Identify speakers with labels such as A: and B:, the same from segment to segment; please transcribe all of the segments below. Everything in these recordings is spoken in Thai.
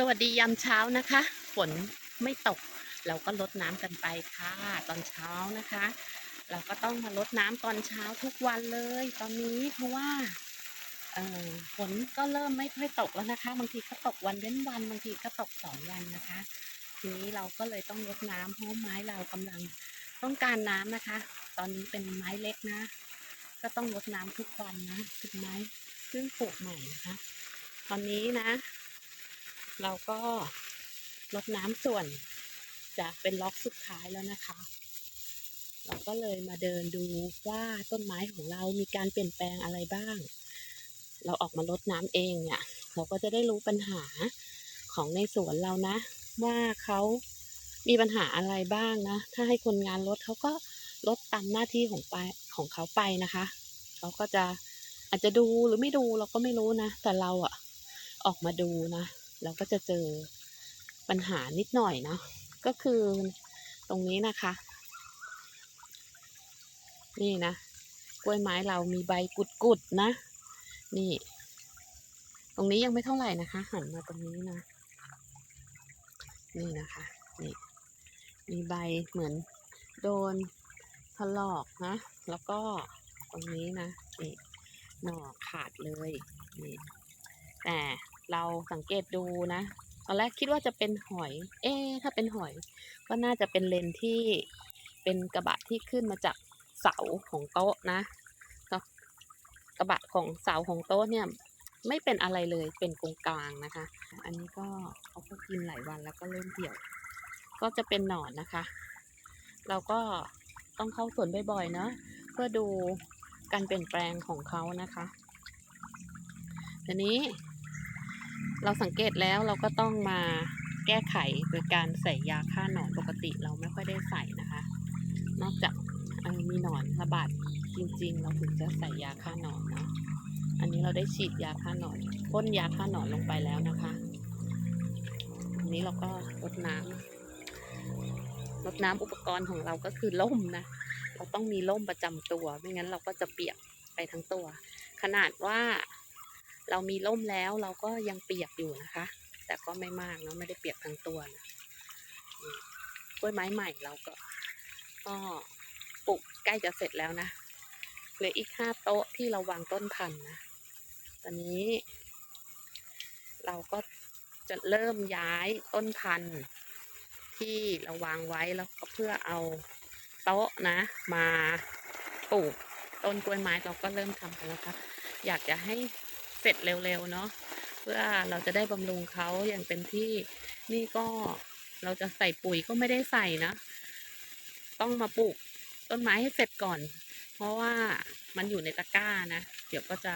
A: สวัสดียามเช้านะคะ ฝนไม่ตก เราก็ลดน้ำกันไปค่ะ ตอนเช้านะคะ เราก็ต้องมาลดน้ำตอนเช้าทุกวันเลย ตอนนี้เพราะว่าฝนก็เริ่มไม่ค่อยตกแล้วนะคะ บางทีก็ตกวันเว้นวัน บางทีก็ตกสองวันนะคะ ทีนี้เราก็เลยต้องลดน้ำเพราะไม้เรากำลังต้องการน้ำนะคะ ตอนนี้เป็นไม้เล็กนะ ก็ต้องลดน้ำทุกวันนะถึงไม้เพิ่งปลูกใหม่นะคะ ตอนนี้นะ เราก็ลดน้ำส่วนจะเป็นล็อกสุดท้ายแล้วนะคะ เราก็เลยมาเดินดูว่าต้นไม้ของเรามีการเปลี่ยนแปลงอะไรบ้าง เราออกมาลดน้ำเองเนี่ย เราก็จะได้รู้ปัญหาของในสวนเรานะ ว่าเขามีปัญหาอะไรบ้างนะ ถ้าให้คนงานลดเขาก็ลดตามหน้าที่ของไปของเขาไปนะคะ เขาก็จะอาจจะดูหรือไม่ดูเราก็ไม่รู้นะ แต่เราอะออกมาดูนะ เราก็จะเจอปัญหานิดหน่อยเนาะก็คือตรงนี้นะคะ นี่นะ กล้วยไม้เรามีใบกุดๆนะ นี่ ตรงนี้ยังไม่เท่าไหร่นะคะ หันมาตรงนี้นะ นี่นะคะ นี่ มีใบเหมือนโดนถลอกนะ แล้วก็ตรงนี้นะ นี่ หน่อขาดเลย นี่ แต่ เราสังเกตดูนะตอนแรกคิดว่าจะเป็นหอย เอ๊ถ้าเป็นหอย ก็น่าจะเป็นเลนที่เป็นกระบะที่ขึ้นมาจากเสาของโต๊ะนะก็กระบะของเสาของโต๊ะเนี่ยไม่เป็นอะไรเลยเป็นกงกลางนะคะ อันนี้ก็เขาก็กินหลายวันแล้วก็เริ่มเหี่ยว ก็จะเป็นหนอนนะคะ เราก็ต้องเข้าสวนบ่อยๆเนาะเพื่อดูการเปลี่ยนแปลงของเขานะคะทีนี้ เราสังเกตแล้วเราก็ต้องมาแก้ไขโดยการใส่ยาฆ่าหนอนปกติเราไม่ค่อยได้ใส่นะคะ นอกจากมีหนอนระบาดจริงๆ เราถึงจะใส่ยาฆ่าหนอนเนาะอันนี้เราได้ฉีดยาฆ่าหนอนพ่นยาฆ่าหนอนลงไปแล้วนะคะอันนี้เราก็รดน้ำรดน้ำอุปกรณ์ของเราก็คือล่มนะเราต้องมีล่มประจำตัว ไม่งั้นเราก็จะเปียกไปทั้งตัว ขนาดว่า เรามีร่มแล้วเราก็ยังเปียกอยู่นะคะ แต่ก็ไม่มากเนาะไม่ได้เปียกทั้งตัวนะนี่กล้วยไม้ใหม่เราก็ ก็ปลูกใกล้จะเสร็จแล้วนะเหลืออีกห้าโต๊ะที่เราวางต้นพันธุ์นะตอนนี้ เราก็จะเริ่มย้ายต้นพันธุ์ที่เราวางไว้แล้วก็เพื่อเอาโต๊ะนะ มาปลูกต้นกล้วยไม้เราก็เริ่มทำกันแล้วค่ะอยากจะให้ เสร็จเร็วๆเนาะเพื่อเราจะได้บำรุงเขาอย่างเต็มที่นี่ก็เราจะใส่ปุ๋ยก็ไม่ได้ใส่นะ ต้องมาปลูกต้นไม้ให้เสร็จก่อน เพราะว่ามันอยู่ในตะกร้านะ เดี๋ยวก็จะ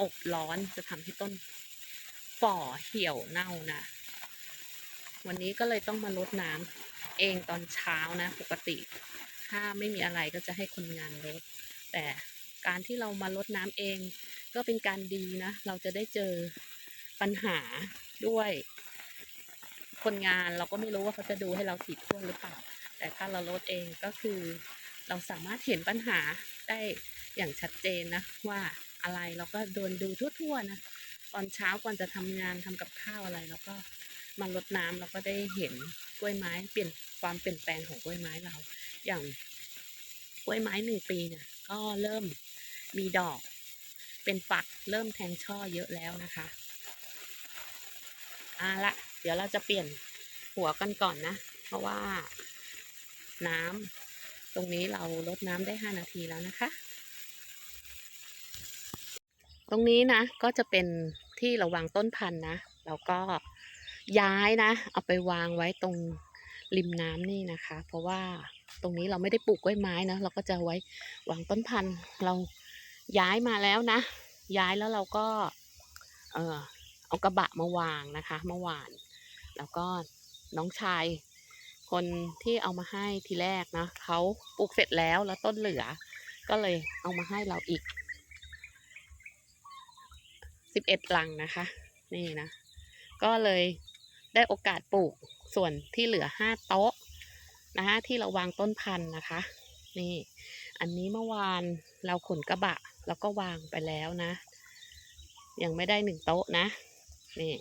A: อบร้อนจะทำให้ต้นฝ่อเหี่ยวเน่านะ วันนี้ก็เลยต้องมาลดน้ำเองตอนเช้านะ ปกติ ถ้าไม่มีอะไรก็จะให้คนงานลดแต่ การที่เรามาลดน้ำเอง ก็เป็นการดีนะ เราจะได้เจอปัญหาด้วย คนงานเราก็ไม่รู้ว่าเขาจะดูให้เราถี่ถ้วนหรือเปล่า แต่ถ้าเราลดเองก็คือ เราสามารถเห็นปัญหาได้อย่างชัดเจนนะว่าอะไรเราก็โดนดูทั่วๆนะตอนเช้าก่อนจะทำงานทำกับข้าวอะไรเราก็มาลดน้ำเราก็ได้เห็นกล้วยไม้เปลี่ยนความเปลี่ยนแปลงของกล้วยไม้เรา อย่างกล้วยไม้หนึ่งปีเนี่ยก็เริ่ม มีดอก เป็นฝักเริ่มแทงช่อเยอะแล้วนะคะอะละเดี๋ยวเราจะเปลี่ยนหัวกันก่อนนะ เพราะว่าน้ำตรงนี้เราลดน้ำได้ห้านาทีแล้วนะคะ ตรงนี้นะก็จะเป็นที่เราวางต้นพันธุ์นะแล้วก็ย้ายนะ เอาไปวางไว้ตรงริมน้ำนี่นะคะ เพราะว่าตรงนี้เราไม่ได้ปลูกกล้วยไม้นะเราก็จะไว้วางต้นพันธุ์เรา ย้ายมาแล้วนะ ย้ายแล้วเราก็ เออเอากระบะมาวางนะคะเมื่อวาน แล้วก็น้องชาย คนที่เอามาให้ทีแรกนะเขาปลูกเสร็จแล้วแล้วต้นเหลือ ก็เลยเอามาให้เราอีกสิบเอ็ดลังนะคะ นี่นะ ก็เลยได้โอกาสปลูกส่วนที่เหลือห้าโต๊ะนะคะที่เราวางต้นพันธุ์นะคะ นี่ อันนี้เมื่อวานเราขนกระบะ แล้วก็วางไปแล้วนะ ยังไม่ได้หนึ่งโต๊ะนะ นี่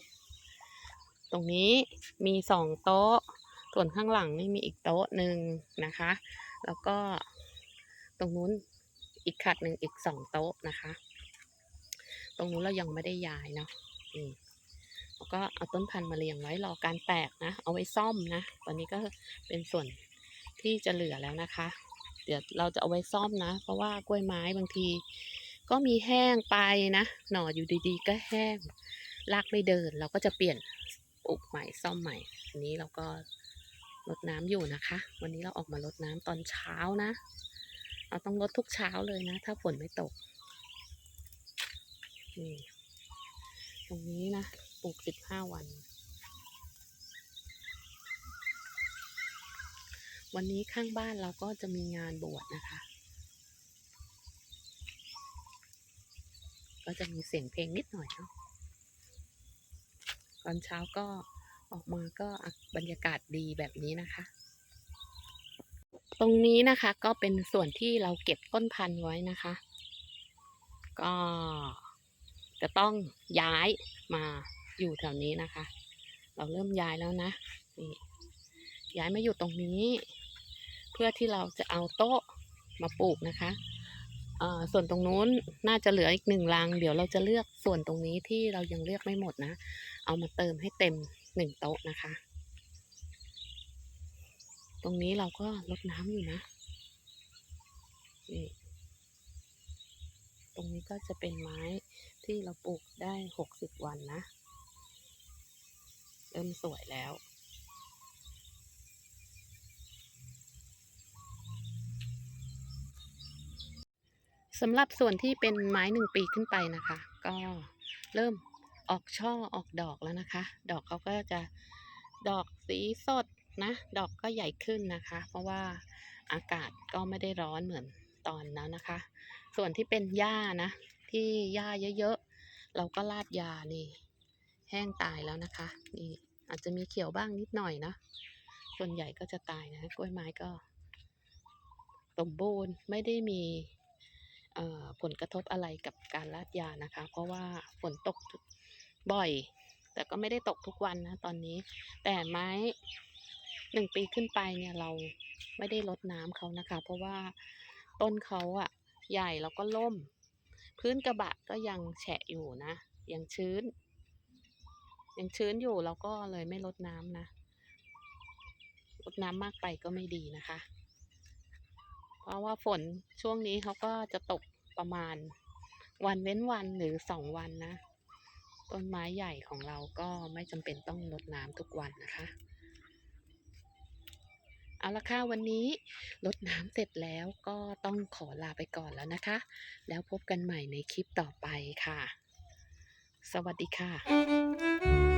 A: ตรงนี้มีสองโต๊ะ ส่วนข้างหลังนี่มีอีกโต๊ะหนึ่งนะคะ แล้วก็ตรงนู้นอีกขัดหนึ่งอีกสองโต๊ะนะคะ ตรงนู้นเรายังไม่ได้ย้ายเนาะนี่แล้วก็เอาต้นพันธุ์มาเรียงไว้รอการแตกนะ เอาไว้ซ่อมนะ ตอนนี้ก็เป็นส่วนที่จะเหลือแล้วนะคะ ดี๋ยวเราจะเอาไว้ซ่อมนะ เพราะว่ากล้วยไม้บางที ก็มีแห้งไปนะ หน่ออยู่ดีๆ ก็แห้งรากไม่เดิน เราก็จะเปลี่ยนปลูกใหม่ซ่อมใหม่อันนี้เราก็รดน้ำอยู่นะคะ วันนี้เราออกมารดน้ำตอนเช้านะ เราต้องรดทุกเช้าเลยนะ ถ้าฝนไม่ตกนี่ตรงนี้นะปลูกสิบห้าวัน วันนี้ข้างบ้านเราก็จะมีงานบวชนะคะ ก็จะมีเสียงเพลงนิดหน่อยเนาะตอนเช้าก็ออกมาก็บรรยากาศดีแบบนี้นะคะ ตรงนี้นะคะก็เป็นส่วนที่เราเก็บต้นพันธุ์ไว้นะคะ ก็จะต้องย้ายมาอยู่แถวนี้นะคะ เราเริ่มย้ายแล้วนะนี่ย้ายมาอยู่ตรงนี้ เพื่อที่เราจะเอาโต๊ะมาปลูกนะคะอ่อส่วนตรงนู้นน่าจะเหลืออีกหนึ่งรัง เดี๋ยวเราจะเลือกส่วนตรงนี้ที่เรายังเลือกไม่หมดนะ เอามาเติมให้เต็มหนึ่งโต๊ะนะคะ ตรงนี้เราก็ลดน้ำอยู่นะนี่ตรงนี้ก็จะเป็นไม้ที่เราปลูกได้หกสิบวันนะ เริ่มสวยแล้ว สำหรับส่วนที่เป็นไม้หนึ่งปีขึ้นไปนะคะ ก็เริ่มออกช่อออกดอกแล้วนะคะ ดอกเขาก็จะดอกสีสดนะ ดอกก็ใหญ่ขึ้นนะคะ เพราะว่าอากาศก็ไม่ได้ร้อนเหมือนตอนนั้นนะคะ ส่วนที่เป็นหญ้านะ ที่หญ้าเยอะๆ เราก็ลาดยานี่ แห้งตายแล้วนะคะ นี่อาจจะมีเขียวบ้างนิดหน่อยนะ ส่วนใหญ่ก็จะตายนะ กล้วยไม้ก็สมบูรณ์ไม่ได้มี ผลกระทบอะไรกับการลาดยานะคะ เพราะว่าฝนตกบ่อย แต่ก็ไม่ได้ตกทุกวันนะตอนนี้ แต่ไม้หนึ่งปีขึ้นไปเนี่ยเราไม่ได้ลดน้ำเขานะคะ เพราะว่าต้นเขาอะใหญ่แล้วก็ล่ม พื้นกระบะก็ยังแฉะอยู่นะ ยังชื้น ยังชื้นอยู่เราก็เลยไม่ลดน้ำนะลดน้ำมากไปก็ไม่ดีนะคะ เพราะว่าฝนช่วงนี้เขาก็จะตกประมาณวันเว้นวันหรือสองวันนะ ต้นไม้ใหญ่ของเราก็ไม่จำเป็นต้องรดน้ำทุกวันนะคะ เอาละค่ะวันนี้รดน้ำเสร็จแล้วก็ต้องขอลาไปก่อนแล้วนะคะ แล้วพบกันใหม่ในคลิปต่อไปค่ะ สวัสดีค่ะ